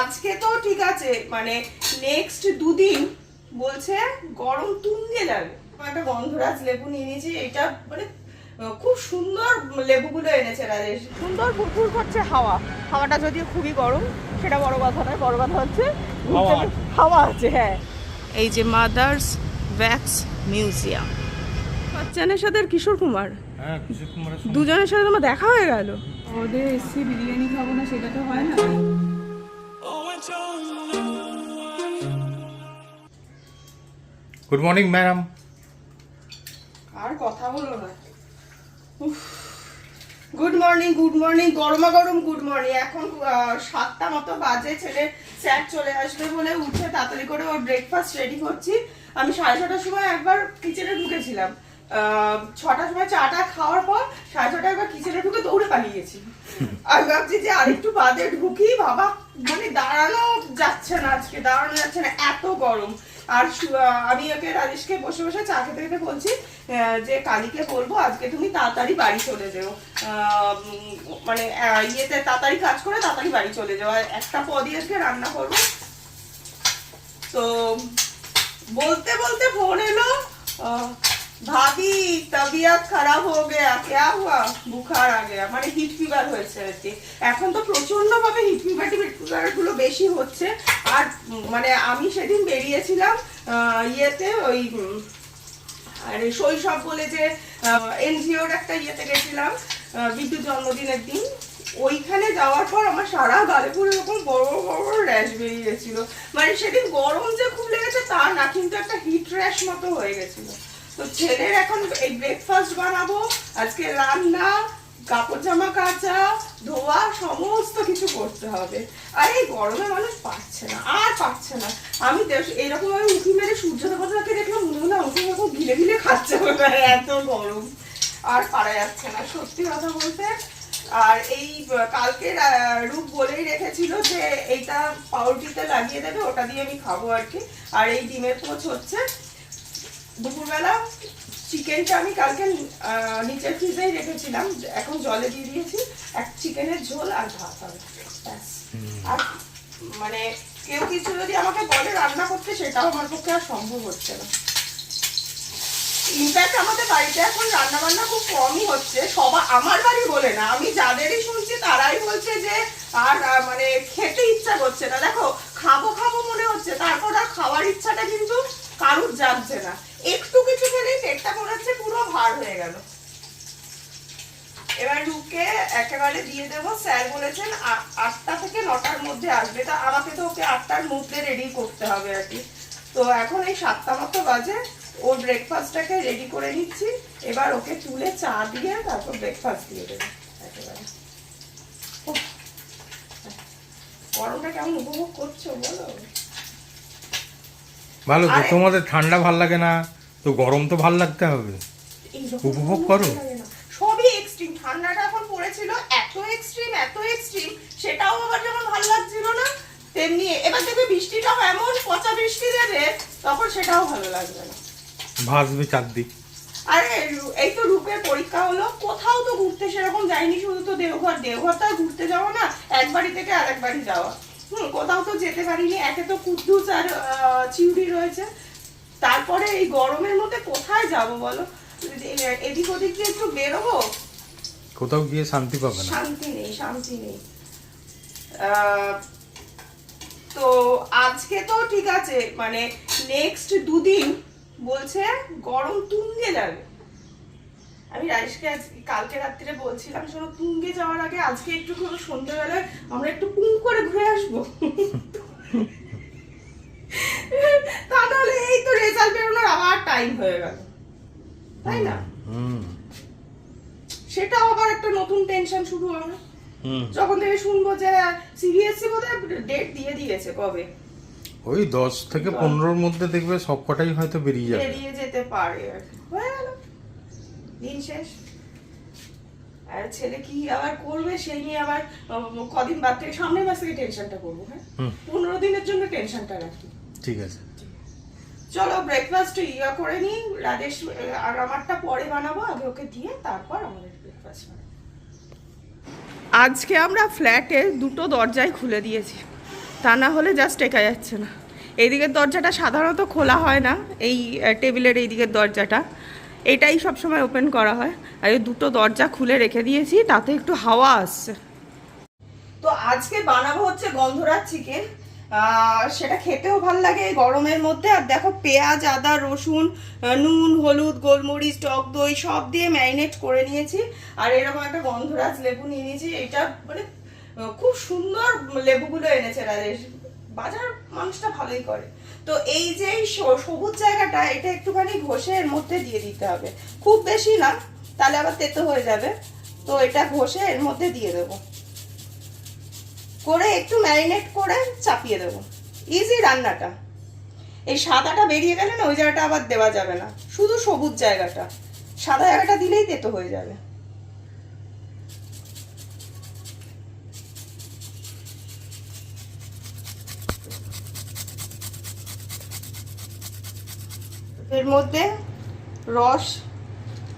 আজকে তো ঠিক আছে মানে নেক্সট দুদিন বলছে গরম তুঙ্গে যাবে। একটা গন্ধরাজ লেবু নিয়ে নিয়েছি এটা মানে খুব সুন্দর লেবুগুলো এনেছে রাজেশ। সুন্দর ফুরফুর করছে হাওয়া। হাওয়াটা যদিও খুবই গরম সেটা বড় কথা নয় বড় কথা হচ্ছে হাওয়া আছে। হ্যাঁ। এই যে মাদার্স ভ্যাক্স মিউজিয়াম। বাচ্চানের সাথে আর কিশোর কুমার? হ্যাঁ কিশোর কুমারের সঙ্গে- দুজনের সাথে তোমার দেখা হয়ে গেল? ওদের এসছি বিরিয়ানি খাব না সেটা তো হয় না। গুড মর্নিং ম্যাডাম আর কথা হলো না। গুড মর্নিং গুড মর্নিং গরমা গরম গুড মর্নিং এখন সাতটা মতো বাজে, ছেলে স্যার চলে আসবে বলে উঠে তাড়াতাড়ি করে ওর ব্রেকফাস্ট রেডি করছি। আমি সাড়ে ছটার সময় একবার কিচেনে ঢুকেছিলাম। ছটার সময় চাটা খাওয়ার পর সাড়ে ছটা একবার কিচেনে ঢুকে দৌড়ে পালিয়ে গেছি। আমি ভাবছি যে আরেকটু বাদে ঢুকি, বাবা মানে দাঁড়ানো যাচ্ছে না আজকে, দাঁড়ানো যাচ্ছে না, এত গরম। আর আমি ওকে রাজেশকে বসে বসে চা খেতে খেতে বলছি যে কালীকে বলব, আজকে তুমি তাড়াতাড়ি বাড়ি চলে যেও। মানে ইয়েতে তাড়াতাড়ি কাজ করে তাড়াতাড়ি বাড়ি চলে যাও। আর একটা পদই আজকে রান্না করব। তো, বলতে বলতে ফোন এলো ভাবি তবিয়ত খারাপ হো গেয়া ক্যা হুয়া বুখার আ গেয়া মানে হিট ফিভার হয়েছে এখন তো প্রচণ্ড ভাবে হিট ফিভার ফিভারগুলো বেশি হচ্ছে। আর মানে আমি সেদিন বেরিয়েছিলাম ইয়েতে ওই আরে শৈশব বলে যে এনজিওর একটা ইয়েতে গেছিলাম বিদ্যুৎ জন্মদিনের দিন। ওইখানে যাওয়ার পর আমার সারা গালে পুরো এরকম বড় বড় র্যাশ বেরিয়ে গেছিল মানে সেদিন গরম যে খুব লেগেছে তা না, কিন্তু একটা হিট র্যাশ মতো হয়ে গেছিল। তো ছেলের এখন এই ব্রেকফাস্ট বানাবো, আজকে রান্না, কাপড় জামা কাচা, ধোয়া, সমস্ত কিছু করতে হবে। আর এই গরমে মানুষ পারছে না, আর পারছে না। আমি এরকম ভাবে উঁকি মেরে সূর্য দেবতাকে দেখলাম, মনে হলো আমাকে এরকম গিলে গিলে খাচ্ছে এত গরম। আর পারা যাচ্ছে না, সত্যি কথা বলতে। আর এই কালকে রূপ বলেই রেখেছিল যে এইটা পাউরুটিতে লাগিয়ে দেবে, ওটা দিয়ে আমি খাব আর কি। আর এই ডিমের পোচ হচ্ছে দুপুরবেলা চিকেনটা আমি কালকে নিচের ফ্রিজেই রেখেছিলাম। এখন জলে দিয়ে দিয়েছি। এক চিকেনের ঝোল আর ভাত হবে। আর মানে কেউ কিছু যদি আমাকে বলে রান্না করতে সেটাও আমার পক্ষে আর সম্ভব হচ্ছে না। ইনফ্যাক্ট আমাদের বাড়িতে এখন রান্না বান্না খুব কমই হচ্ছে। সবা আমার বাড়ি বলে না আমি যাদেরই শুনছি তারাই বলছে যে আর মানে খেতে ইচ্ছা করছে না। দেখো খাব খাব মনে হচ্ছে তারপর আর খাওয়ার ইচ্ছাটা কিন্তু কারুর জাগছে না। একটু কিছু খেলেই পেটটা মনে হচ্ছে পুরো ভার হয়ে গেল। এবার রুকে একেবারে দিয়ে দেবো। স্যার বলেছেন আটটা থেকে নটার মধ্যে আসবে। তা আমাকে তো ওকে আটটার মধ্যে রেডি করতে হবে আর কি। তো এখন এই সাতটা মতো বাজে। ওর ব্রেকফাস্টটাকে রেডি করে নিচ্ছি। এবার ওকে তুলে চা দিয়ে তারপর ব্রেকফাস্ট দিয়ে দেবো একেবারে। উফ, গরমটা কেমন উপভোগ করছ বলো? ভালো তো তোমাদের ঠান্ডা ভালো লাগে না? তো গরম তো ভালো লাগতে হবে। উপভোগ করো। সবই এক্সট্রিম ঠান্ডাটা এখন পড়েছিল এত এক্সট্রিম এত এক্সট্রিম সেটাও আবার যেমন ভালো লাগছিল না তেমনি এবার দেখবে বৃষ্টিটাও এমন পচা বৃষ্টি দেবে তখন সেটাও ভালো লাগবে না। ভাসবে চারদিক। আরে এই তো রূপের পরীক্ষা হলো কোথাও তো ঘুরতে সেরকম যাইনি শুধু তো দেওঘর। দেওঘর তো ঘুরতে যাওয়া না এক বাড়ি থেকে আরেক বাড়ি যাওয়া। হুম কোথাও তো যেতে পারিনি। একে তো কুদ্দুস আর চিউড়ি রয়েছে। তারপরে এই গরমের মধ্যে কোথায় যাব বলো? এদিক ওদিক দিয়ে একটু বেরোবো? কোথাও গিয়ে শান্তি পাবে না। শান্তি নেই শান্তি নেই। আহ, তো আজকে তো ঠিক আছে মানে নেক্সট দুদিন বলছে গরম তুঙ্গে যাবে। আমি রাজেশকে আজ কালকে রাত্রিরে বলছিলাম শোনো তুঙ্গে যাওয়ার আগে আজকে একটু কোনো সন্ধ্যেবেলায় আমরা একটু পুং করে ঘুরে আসব। তা নাহলে এই তো রেজাল্ট বেরোনোর আবার টাইম হয়ে গেল। তাই না? সেটাও আবার একটা নতুন টেনশন শুরু হবে। যখন থেকে শুনব যে সিবিএসসি বোধহয় ডেট দিয়ে দিয়েছে কবে? ওই দশ থেকে পনেরোর মধ্যে দেখবে সব কটাই হয়তো বেরিয়ে যাবে। বেরিয়ে যেতে পারে। হয়ে গেল। দিন শেষ। আর ছেলে কি আবার করবে? সেই নিয়ে আবার কদিন বাদ থেকে সামনের মাস থেকে টেনশনটা করব হ্যাঁ? পনেরো দিনের জন্য টেনশনটা রাখি। ঠিক আছে। চলো ব্রেকফাস্ট ইয়া করে নিই। রাজেশ আর আমারটা পরে বানাবো আগে ওকে দিয়ে তারপর আমাদের ব্রেকফাস্ট বানাবো। আজকে আমরা ফ্ল্যাটে দুটো দরজাই খুলে দিয়েছি। তা না হলে জাস্ট টেকা যাচ্ছে না। এইদিকের দরজাটা সাধারণত খোলা হয় না। এই টেবিলের এই দিকের দরজাটা। এটাই সবসময় ওপেন করা হয়। আর এই দুটো দরজা খুলে রেখে দিয়েছি, তাতে একটু হাওয়া আসছে। তো আজকে বানাবো হচ্ছে গন্ধরাজ চিকেন সেটা খেতেও ভালো লাগে গরমের মধ্যে। আর দেখো পেঁয়াজ, আদা, রসুন নুন, হলুদ, গোলমরিচ, টক দই সব দিয়ে ম্যারিনেট করে নিয়েছি। আর এরকম একটা গন্ধরাজ লেবু নিয়ে নিয়েছি, এটা মানে খুব সুন্দর লেবুগুলো এনেছে। রাজেশ বাজার মানুষটা ভালোই করে। তো এই যে সবুজ জায়গাটা, এটা একটুখানি ঘষে এর মধ্যে দিয়ে দিতে হবে। খুব বেশি না, তাহলে আবার তেতো হয়ে যাবে। তো এটা ঘষে এর মধ্যে দিয়ে দেবো। করে একটু ম্যারিনেট করে চাপিয়ে দেবো। ইজি রান্নাটা। এই সাদাটা বেরিয়ে গেলে না, ওই জায়গাটা আবার দেওয়া যাবে না। শুধু সবুজ জায়গাটা। সাদা জায়গাটা দিলেই তেতো হয়ে যাবে। এর মধ্যে রস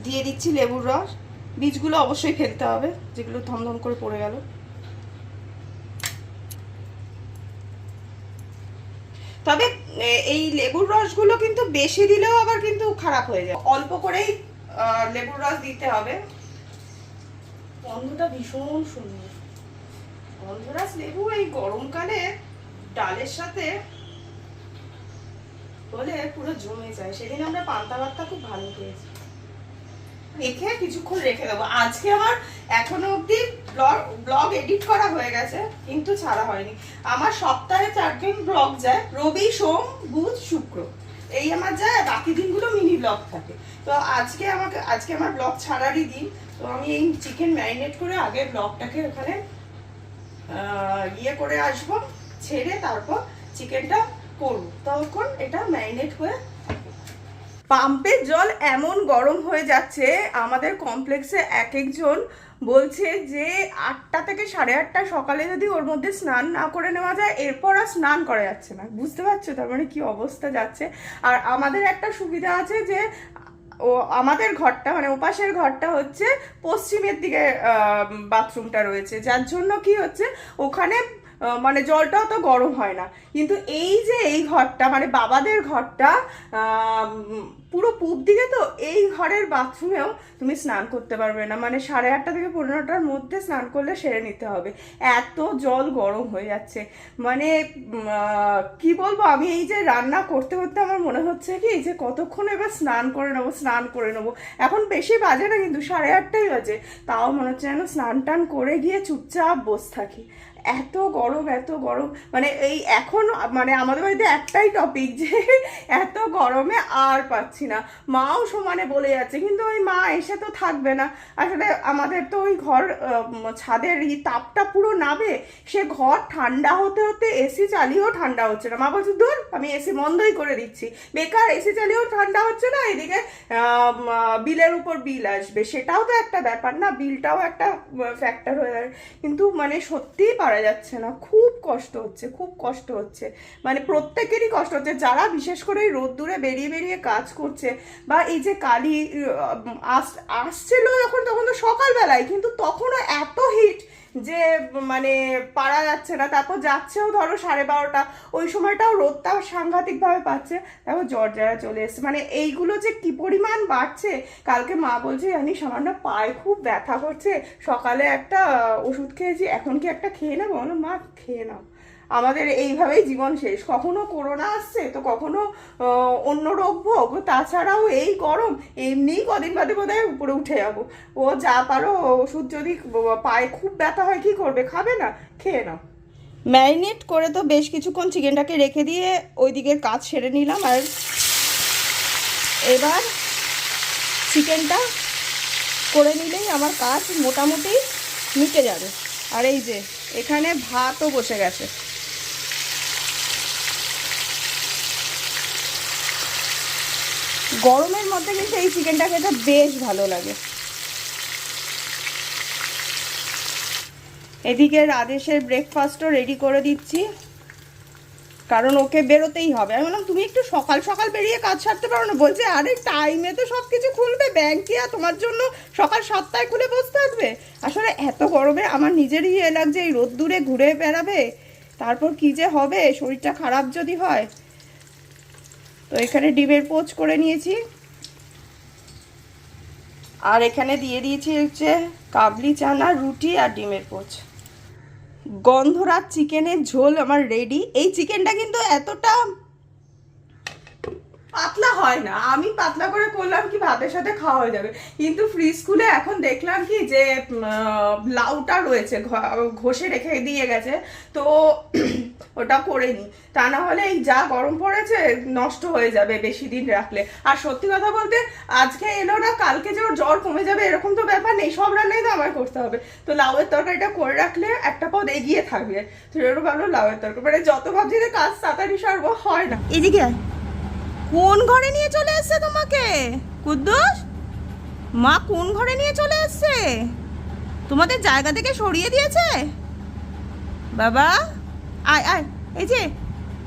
দিয়ে দিচ্ছি, লেবুর রস। বীজগুলো অবশ্যই ফেলতে হবে, যেগুলো থমথম করে পড়ে গেল। তবে এই লেবুর রসগুলো কিন্তু বেশি দিলেও আবার কিন্তু খারাপ হয়ে যায়। অল্প করেই লেবুর রস দিতে হবে। গন্ধটা ভীষণ সুন্দর। গন্ধরাজ লেবু এই গরমকালে ডালের সাথে হলে পুরো জমে যায়। সেদিন আমরা পান্তা ভাতটা খুব ভালো খেয়েছি। রেখে কিছুক্ষণ রেখে দেবো। আজকে আমার এখনও অবধি ব্লগ ব্লগ এডিট করা হয়ে গেছে, কিন্তু ছাড়া হয়নি। আমার সপ্তাহে চার দিন ব্লগ যায়, রবি, সোম, বুধ, শুক্র। এই আমার যায় বাকি দিনগুলো মিনি ব্লগ থাকে। তো আজকে আমাকে, আজকে আমার ব্লগ ছাড়ারই দিন। তো আমি এই চিকেন ম্যারিনেট করে আগে ব্লগটাকে ওখানে ইয়ে করে আসব, ছেড়ে তারপর চিকেনটা করব তখন এটা ম্যারিনেট হয়ে পাম্পের জল এমন গরম হয়ে যাচ্ছে, আমাদের কমপ্লেক্সে এক একজন বলছে যে আটটা থেকে সাড়ে আটটা সকালে যদি ওর মধ্যে স্নান না করে নেওয়া যায়, এরপর আর স্নান করা যাচ্ছে না। বুঝতে পারছ? তার মানে কি অবস্থা যাচ্ছে? আর আমাদের একটা সুবিধা আছে যে, ও আমাদের ঘরটা মানে ওপাশের ঘরটা হচ্ছে পশ্চিমের দিকে বাথরুমটা রয়েছে। যার জন্য কি হচ্ছে, ওখানে মানে জলটা অত গরম হয় না। কিন্তু এই যে এই ঘরটা মানে বাবাদের ঘরটা পুরো পূব দিকে তো এই ঘরের বাথরুমেও তুমি স্নান করতে পারবে না। মানে সাড়ে আটটা থেকে পনেরোটার মধ্যে স্নান করলে সেরে নিতে হবে। এত জল গরম হয়ে যাচ্ছে। মানে কি বলব, আমি এই যে রান্না করতে করতে আমার মনে হচ্ছে কি, যে কতক্ষণ এবার স্নান করে নেব, স্নান করে নেব। এখন বেশি বাজে না, কিন্তু সাড়ে আটটাই বাজে। তাও মনে হচ্ছে যেন স্নান টান করে গিয়ে চুপচাপ বসে থাকি। এত গরম এত গরম। মানে এই এখন মানে আমাদের বাড়িতে একটাই টপিক যে এত গরমে আর পাচ্ছি না। মাও সমানে বলে যাচ্ছে, কিন্তু ওই মা এসে তো থাকবে না। আসলে আমাদের তো ওই ঘর ছাদের এই তাপটা পুরো নাবে। সে ঘর ঠান্ডা হতে হতে এসি চালিয়েও ঠান্ডা হচ্ছে না। মা বলছে, দূর, আমি এসি বন্ধই করে দিচ্ছি। বেকার এসি চালিয়েও ঠান্ডা হচ্ছে না, এদিকে বিলের উপর বিল আসবে। সেটাও তো একটা ব্যাপার না, বিলটাও একটা ফ্যাক্টর হয়ে যাবে কিন্তু মানে সত্যিই পারা যাচ্ছে না। খুব কষ্ট হচ্ছে, খুব কষ্ট হচ্ছে। মানে প্রত্যেকেরই কষ্ট হচ্ছে। যারা বিশেষ করে রোদ্দুরে বেরিয়ে বেরিয়ে কাজ করছে বা এই যে কালি আস, আসছিল যখন, তখন তো সকালবেলায়, কিন্তু তখনও এত হিট যে মানে পারা যাচ্ছে না। তারপর যাচ্ছেও ধরো সাড়ে বারোটা। ওই সময়টাও রোদটাও সাংঘাতিকভাবে পাচ্ছে। তারপর জ্বর যারা চলে এসছে। মানে এইগুলো যে কি পরিমাণ বাড়ছে, কালকে মা বলছে জানি সামান্য পায়ে খুব ব্যথা করছে। সকালে একটা ওষুধ খেয়েছি, এখন কি একটা খেয়ে নেব? মা, খেয়ে নাও। আমাদের এইভাবেই জীবন শেষ। কখনো করোনা আসছে, তো কখনো অন্য রোগ ভোগ, তাছাড়াও এই গরম এমনি কদিন বাদে বোধ হয় উপরে উঠে যাব। ও যা পারো, ওষুধ যদি পায়ে, খুব ব্যথা হয়, কি করবে? খাবে না? খেয়ে নাও। ম্যারিনেট করে তো বেশ কিছুক্ষণ চিকেনটাকে রেখে দিয়ে ওইদিকে কাজ সেরে নিলাম আর এবার চিকেনটা করে নিলেই আমার কাজ মোটামুটি মিটে যাবে। আর এই যে, এখানে ভাতও বসে গেছে। গরমের মধ্যে কিন্তু এই চিকেনটা খেতে বেশ ভালো লাগে। এদিকে রাজেশের ব্রেকফাস্টও রেডি করে দিচ্ছি। কারণ ওকে বেরোতেই হবে। আমি বললাম, তুমি একটু সকাল সকাল বেরিয়ে কাজ সারতে পারো না? বলছে, আরে টাইমে তো সব কিছু খুলবে ব্যাংকে আর তোমার জন্য সকাল সাতটায় খুলে বসে থাকবে আসলে এত গরমে আমার নিজেরই ইয়ে লাগছে, এই রোদ্দুরে ঘুরে বেড়াবে। তারপর কি যে হবে? শরীরটা খারাপ যদি হয়। তো এখানে ডিমের পোচ করে নিয়েছি। আর এখানে দিয়ে দিয়েছি হচ্ছে কাবলি চানা, রুটি আর ডিমের পোচ। গন্ধরাজ চিকেনের ঝোল আমার রেডি এই চিকেনটা কিন্তু এতটা পাতলা হয় না। আমি পাতলা করে করলাম কি ভাতের সাথে খাওয়া হয়ে যাবে। কিন্তু ফ্রি স্কুলে এখন দেখলাম কি যে লাউটা রয়েছে ঘষে রেখে দিয়ে গেছে। তো ওটা করে নি। তা না হলে এই যা গরম পড়েছে, নষ্ট হয়ে যাবে বেশি দিন রাখলে। আর সত্যি কথা বলতে, আজকে এলো না, কালকে যে ওর জ্বর কমে যাবে, এরকম তো ব্যাপার নেই। সব রান্নাই তো আমার করতে হবে। তো লাউয়ের তরকারিটা করে রাখলে একটা পদ এগিয়ে থাকবে। তো এরকম ভাবলো লাউয়ের তরকারি। মানে যত ভাবছি যে কাজ তাড়াতাড়ি সারবো, হয় না। এদিকে। কোন ঘরে নিয়ে চলে এসছে তোমাকে? কুদ্দুস? মা কোন ঘরে নিয়ে চলে এসছে? তোমাদের জায়গা থেকে সরিয়ে দিয়েছে? বাবা, আয় আয়, এই যে,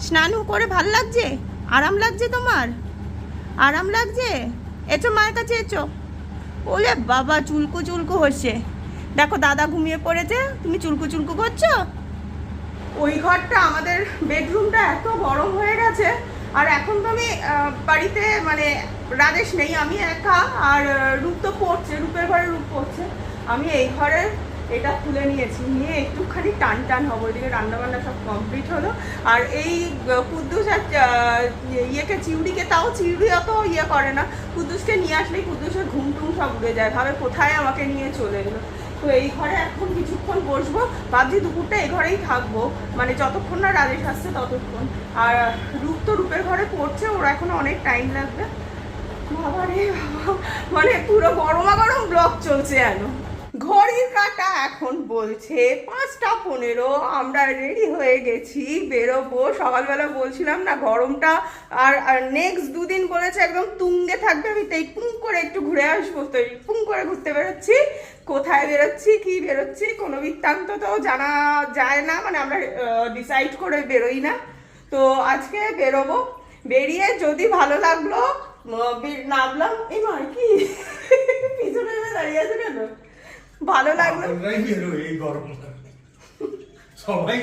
স্নান করে ভালো লাগছে? আরাম লাগছে তোমার? আরাম লাগছে? এচো মায়ের কাছে এচো। ওলে বাবা, চুলকো চুলকু হচ্ছে। দেখো, দাদা ঘুমিয়ে পড়েছে। তুমি চুলকো চুলকো করছ? ওই ঘরটা আমাদের বেডরুমটা এত গরম হয়ে গেছে। আর এখন তো আমি বাড়িতে মানে রাজেশ নেই, আমি একা, আর রূপ তো পড়ছে, রূপের ঘরে রূপ পড়ছে। আমি এই ঘরে এটা তুলে নিয়েছি, নিয়ে একটুখানি টান টান হব, এদিকে রান্নাবান্না সব কমপ্লিট হলো। আর এই কুদ্দুস আর ইয়েকে চিউড়িকে, তাও চিউড়ি অত ইয়ে করে না। কুদ্দুসকে নিয়ে আসলেই কুদ্দুসের ঘুম টুম সব উড়ে যায়, ভাবে কোথায় আমাকে নিয়ে চলে এলো। তো এই ঘরে এখন কিছুক্ষণ বসবো। ভাবছি দুপুরটা এই ঘরেই থাকব। মানে যতক্ষণ না রাজেশ আসছে ততক্ষণ। আর রূপ তো রূপের ঘরে পড়ছে, ওর এখন অনেক টাইম লাগবে। বাবা রে মানে পুরো গরমা গরম ব্লক চলছে যেন। ঘড়ির কাটা এখন বলছে পাঁচটা পনেরো, আমরা রেডি হয়ে গেছি, বেরোবো। সকালবেলা বলছিলাম না গরমটা আর আর নেক্সট দুদিন বলেছে একদম তুঙ্গে থাকবে। আমি তাই পুং করে একটু ঘুরে আসব। তো পুং করে ঘুরতে বেরোচ্ছি। কোথায় বেরোচ্ছি কি বেরোচ্ছি কোনো বৃত্তান্ত তো জানা যায় না মানে আমরা ডিসাইড করে বেরোই না। তো আজকে বেরোবো। বেরিয়ে যদি ভালো লাগল নামলাম এই নয় কি? পিছনে দাঁড়িয়ে আছে কেন? ভালো লাগল। এই গরম সবাই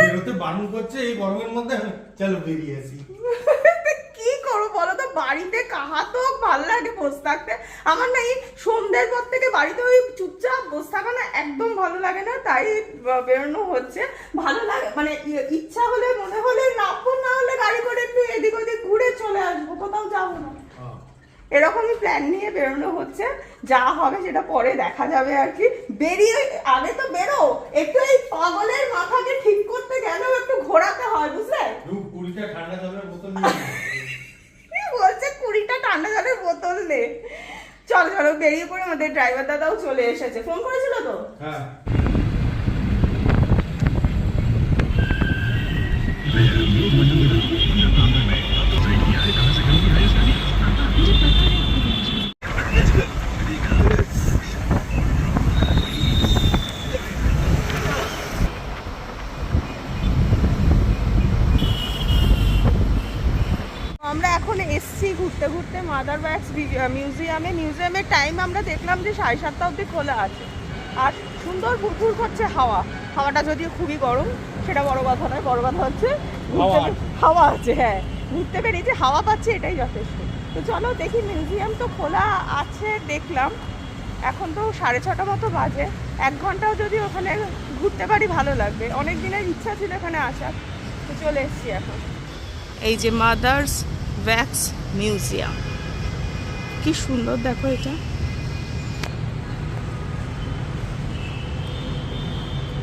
বেরোতে বারণ করছে এই গরমের মধ্যে চলো বেরিয়ে আসি। করব বলো তো, বাড়িতে তো ভালো লাগে বসে থাকতে? আমার না এই সন্ধ্যের পর থেকে বাড়িতে ওই চুপচাপ বসে থাকা না একদম ভালো লাগে না, তাই বেরোনো হচ্ছে। ভালো লাগে মানে ইচ্ছা হলে, মনে হলে নামবো, না হলে গাড়ি করে একটু এদিক ওদিক ঘুরে চলে আসব, কোথাও যাব না। এরকমই প্ল্যান নিয়ে বেরোনো হচ্ছে, যা হবে সেটা পরে দেখা যাবে আর কি। বেরিয়ে, আগে তো বেরো, একটু এই পাগলের মাথাকে ঠিক করতে গেলেও একটু ঘোরাতে হয়, বুঝলে? ঠান্ডা জলের বোতল বলছে কুড়িটা ঠান্ডা জলের বোতল নে। চল, চলো, বেরিয়ে পড়ে আমাদের ড্রাইভার দাদাও চলে এসেছে। ফোন করেছিল তো? হ্যাঁ আমরা এখন এসছি ঘুরতে ঘুরতে মাদার ব্যাগস মিউজিয়ামে মিউজিয়ামের টাইম আমরা দেখলাম যে সাড়ে সাতটা অবধি খোলা আছে। আর সুন্দর ফুরফুর করছে হাওয়া। হাওয়াটা যদিও খুবই গরম সেটা বড় কথা নয় বড় কথা হচ্ছে হাওয়া আছে। হ্যাঁ। ঘুরতে বেরিয়েছে হাওয়া পাচ্ছে এটাই যথেষ্ট। তো চলো দেখি মিউজিয়াম তো খোলা আছে দেখলাম। এখন তো সাড়ে ছটা মতো বাজে। এক ঘন্টাও যদি ওখানে ঘুরতে পারি ভালো লাগবে। অনেক দিনের ইচ্ছা ছিল এখানে আসার। তো চলে এসেছি এখন। এই যে মাদার্স ভ্যাক্স মিউজিয়াম। কি সুন্দর দেখো এটা।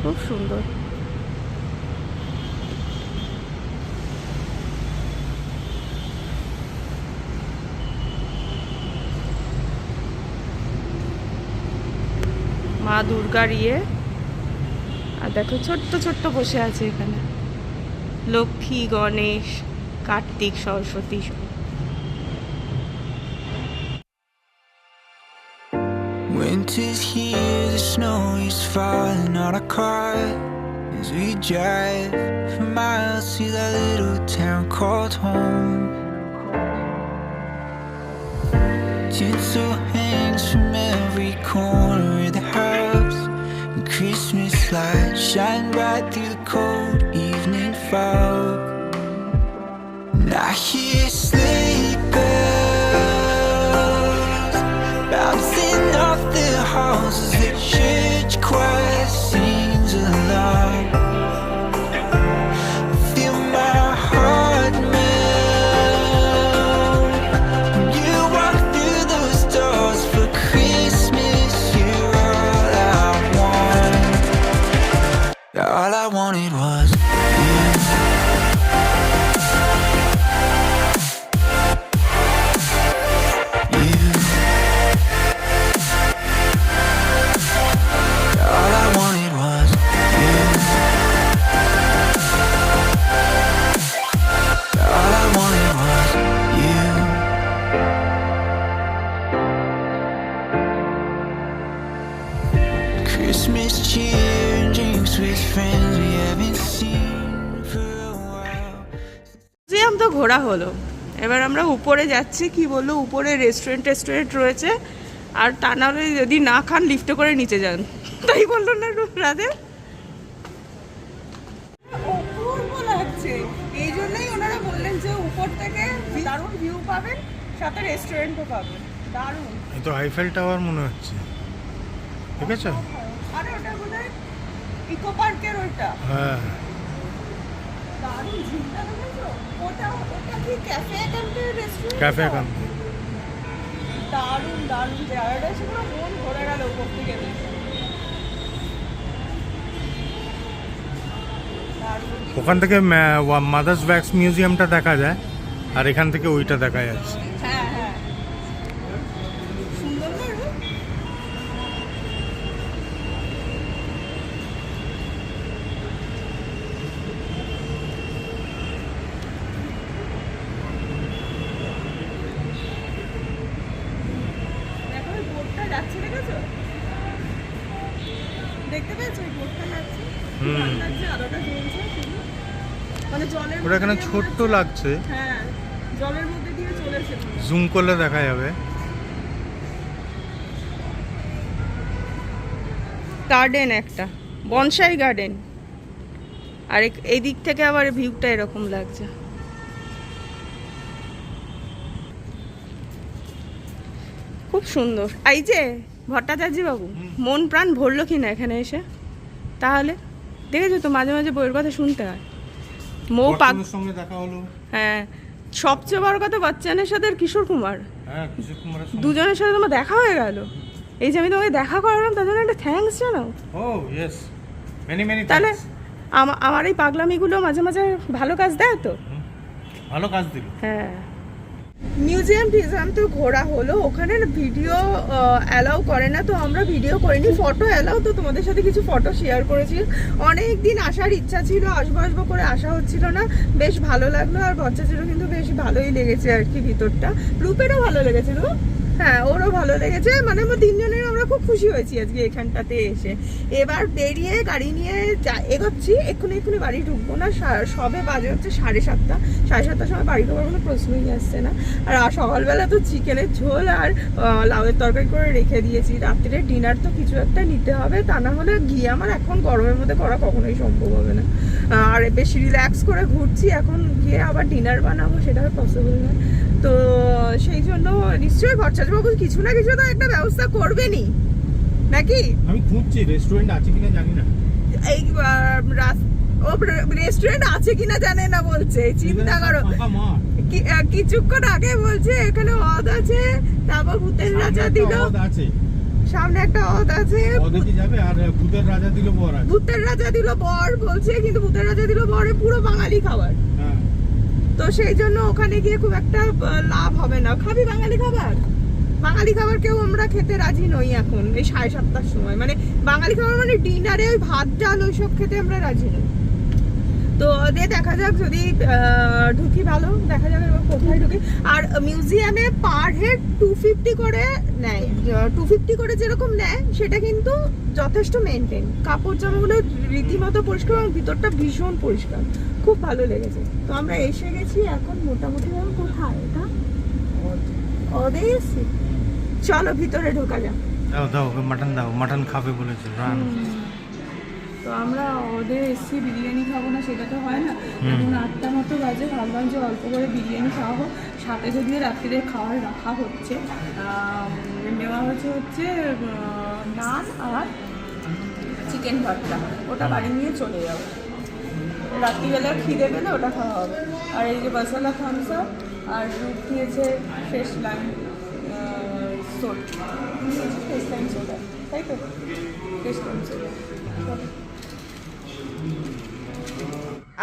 খুব সুন্দর। মা দুর্গার ইয়ে আর দেখো ছোট্ট ছোট্ট বসে আছে এখানে। লক্ষ্মী, গণেশ, কার্তিক, সরস্বতী, সব। Winter's here, the snow is falling on our car as we drive for miles to that little town called home. Tinsel hangs from every corner of the house, and Christmas lights shine bright through the cold evening fog. And I hear তো ঘোরা হলো। এবার আমরা উপরে যাচ্ছি কি বলল? উপরে রেস্টুরেন্ট টেস্টুরেন্ট রয়েছে। আর তা নাহলে যদি না খান লিফটে করে নিচে যান। তাই বলল না রাধে? অপূর্ব লাগছে। এই জন্যই ওনারা বললেন যে উপর থেকে দারুণ ভিউ পাবেন সাথে রেস্টুরেন্টও পাবেন। দারুণ। এই তো আইফেল টাওয়ার মনে হচ্ছে। ঠিক আছে আরে ওটা বোধ ইকো পার্কের ওইটা। হ্যাঁ দারুণ ঝিলটা দেখেছ ওটা ওটা কি ক্যাফে থেকে দারুণ দারুণ জায়গাটা এসে পুরো মন ভরে গেল উপর থেকে ওখান থেকে মাদার্স ব্যাক্স মিউজিয়ামটা দেখা যায় আর এখান থেকে ওইটা দেখা যাচ্ছে হ্যাঁ হ্যাঁ সুন্দর না রূপ? দেখো ওই বোটটা যাচ্ছে দেখেছ দেখতে পেয়েছ ওই বোটটা যাচ্ছে কি হুম। ভালো লাগছে আলোটা জ্বলছে শুধু। মানে জলের ওটা এখানে মধ্যে দিয়ে ছোট্ট লাগছে। হ্যাঁ জলের মধ্যে দিয়ে চলেছে জুম করলে দেখা যাবে। গার্ডেন একটা বনসাই গার্ডেন আর এক- এই দিক থেকে আবার ভিউটা এরকম লাগছে। খুব সুন্দর। এই যে ভট্টাচার্য বাবু মন প্রাণ ভরলো কি না এখানে এসে? তাহলে দেখেছ তো মাঝে মাঝে বইয়ের কথা শুনতে হয়। মৌ পাক সঙ্গে দেখা হলো। হ্যাঁ সবচেয়ে বড় কথা বচ্চানের সাথে আর কিশোর কুমার। হ্যাঁ দুজনের সাথে তোমার দেখা হয়ে গেল। এই যে আমি তোমাকে দেখা করালাম তার জন্য একটা থ্যাঙ্কস জানাও। ও ইয়েস মেনি মেনি তাহলে আমার এই পাগলামিগুলো মাঝে মাঝে ভালো কাজ দেয় তো? ভালো কাজ দিল। হ্যাঁ। মিউজিয়াম টিউজিয়াম তো ঘোরা হলো, ওখানে ভিডিও অ্যালাউ করে না, তো আমরা ভিডিও করিনি ফটো অ্যালাউ তো তোমাদের সাথে কিছু ফটো শেয়ার করেছি। অনেক দিন আসার ইচ্ছা ছিল আসব আসব করে আসা হচ্ছিল না, বেশ ভালো লাগল, আর বচ্চা ছিল কিন্তু বেশ ভালোই লেগেছে আর কি ভিতরটা। রূপেরও ভালো লেগেছে রূপ হ্যাঁ ওরও ভালো লেগেছে। মানে আমরা তিনজনের আমরা খুব খুশি হয়েছি আজকে এখানটাতে এসে। এবার বেরিয়ে গাড়ি নিয়ে যা- এগোচ্ছি, এক্ষুনি এক্ষুনি বাড়ি ঢুকবো না। সবে বাজে হচ্ছে সাড়ে সাতটা। সাড়ে সাতটার সময় বাড়ি ঢোকার কোনো প্রশ্নই আসছে না। আর সকালবেলা তো চিকেনের ঝোল আর লাউয়ের তরকারি করে রেখে দিয়েছি। রাত্রে ডিনার তো কিছু একটা নিতে হবে। তা না হলে গিয়ে আমার এখন গরমের মধ্যে করা কখনোই সম্ভব হবে না। আর বেশি রিল্যাক্স করে ঘুরছি। এখন গিয়ে আবার ডিনার বানাবো, সেটা পসিবল না তো সেই জন্য নিশ্চয়ই ভট্টাচার্যবাবু কিছু না কিছু তো একটা ব্যবস্থা করবেনই। নাকি? আমি খুঁজছি রেস্টুরেন্ট আছে কিনা জানি না। এই ও রেস্টুরেন্ট আছে কিনা জানে না বলছে চিন্তা করো। কিছুক্ষণ আগে বলছে এখানে অদ আছে তারপর ভূতের রাজা দিল। সামনে একটা অদ আছে। যাবে? আর ভূতের রাজা দিল বর ভূতের রাজা দিল বর বলছে কিন্তু ভূতের রাজা দিল বরে পুরো বাঙালি খাবার। হ্যাঁ। তো সেই জন্য ওখানে গিয়ে খুব একটা লাভ হবে না। খাবি বাঙালি খাবার? বাঙালি খাবার কেউ আমরা খেতে রাজি নই এখন, এই সাড়ে সাতটার সময়। মানে বাঙালি খাবার মানে ডিনারে ওই ভাত, ডাল, ওইসব খেতে আমরা রাজি নই। তো দিয়ে দেখা যাক যদি ঢুকি ভালো, দেখা যাক এবার কোথায় ঢুকি। আর মিউজিয়ামে পার হেড টু ফিফটি করে নেয়। টু ফিফটি করে যেরকম নেয়, সেটা কিন্তু যথেষ্ট মেনটেন কাপড় জামাগুলো রীতিমতো পরিষ্কার এবং ভিতরটা ভীষণ পরিষ্কার। খুব ভালো লেগেছে। তো আমরা এসে গেছি এখন মোটামুটি কোথায় এটা? ওদেশি চলো ভিতরে ঢোকা যাক। দাও দাও ওকে মাটন দাও মাটন খাবে বলেছে রান তো আমরা ওদের এসছি বিরিয়ানি খাব না সেটা তো হয় না। এখন আটটা মতো বাজে ভাবলাম যে অল্প করে বিরিয়ানি খাওয়া হোক সাথে যদিও রাত্রিরে খাওয়ার রাখা হচ্ছে নেওয়া হচ্ছে হচ্ছে নান আর চিকেন ভর্তা। ওটা বাড়ি নিয়ে চলে যাব। রাত্রিবেলা খিদে পেলে ওটা খাওয়া হবে। আর এই যে মশলা থামস আর দুধ দিয়েছে fresh lime soda fresh lime soda তাই তো ফ্রেশ লাইম সোডা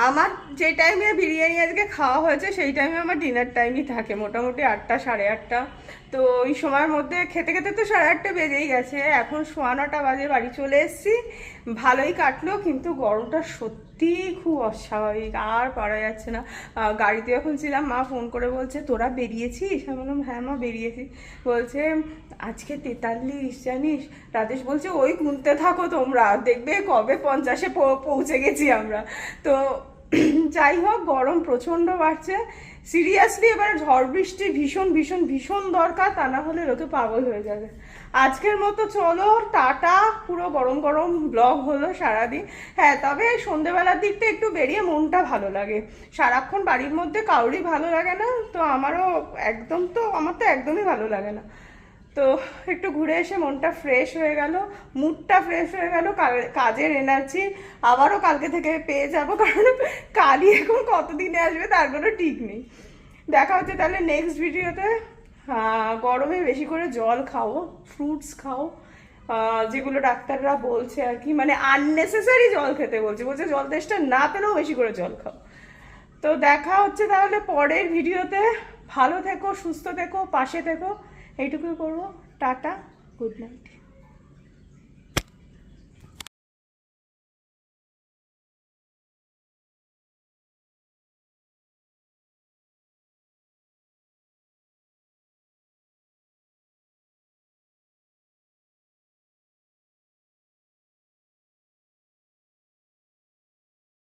আমার যে টাইমে বিরিয়ানি আজকে খাওয়া হয়েছে, সেই টাইমে আমার ডিনার টাইমই থাকে, মোটামুটি আটটা, সাড়ে আটটা। তো ওই সময়ের মধ্যে খেতে খেতে তো সাড়ে আটটা বেজেই গেছে, এখন সোয়া নটা বাজে, বাড়ি চলে এসেছি। ভালোই কাটলো, কিন্তু গরমটা সত্যি খুব অস্বাভাবিক, আর পারা যাচ্ছে না। গাড়িতে যখন ছিলাম, মা ফোন করে বলছে, তোরা বেরিয়েছিস? আমি বললাম হ্যাঁ মা, বেরিয়েছি। বলছে, আজকে তেতাল্লিশ, জানিস? রাজেশ বলছে, ওই গুনতে থাকো তোমরা, দেখবে কবে পঞ্চাশে পৌঁছে গেছি আমরা। তো যাই হোক গরম প্রচণ্ড বাড়ছে। সিরিয়াসলি এবার ঝড় বৃষ্টি ভীষণ ভীষণ ভীষণ দরকার, তা না হলে লোকে পাগল হয়ে যাবে। আজকের মতো চলো, টাটা। পুরো গরম গরম ব্লগ হলো সারাদিন। হ্যাঁ তবে সন্ধেবেলার দিকটা একটু বেরিয়ে মনটা ভালো লাগে। সারাক্ষণ বাড়ির মধ্যে কাউরই ভালো লাগে না, তো আমারও একদম তো, আমার তো একদমই ভালো লাগে না। তো একটু ঘুরে এসে মনটা ফ্রেশ হয়ে গেল মুডটা ফ্রেশ হয়ে গেল কাজের এনার্জি আবারও কালকে থেকে পেয়ে যাব, কারণ কালই এখন কতদিনে আসবে তার কোনো ঠিক নেই। দেখা হচ্ছে তাহলে নেক্সট ভিডিওতে গরমে বেশি করে জল খাও ফ্রুটস খাও যেগুলো ডাক্তাররা বলছে আর কি মানে আননেসেসারি জল খেতে বলছে। বলছে জল তেষ্টা না পেলেও বেশি করে জল খাও। তো দেখা হচ্ছে তাহলে পরের ভিডিওতে ভালো থেকো, সুস্থ থেকো, পাশে থেকো। এইটুকুই করব। Tata good night.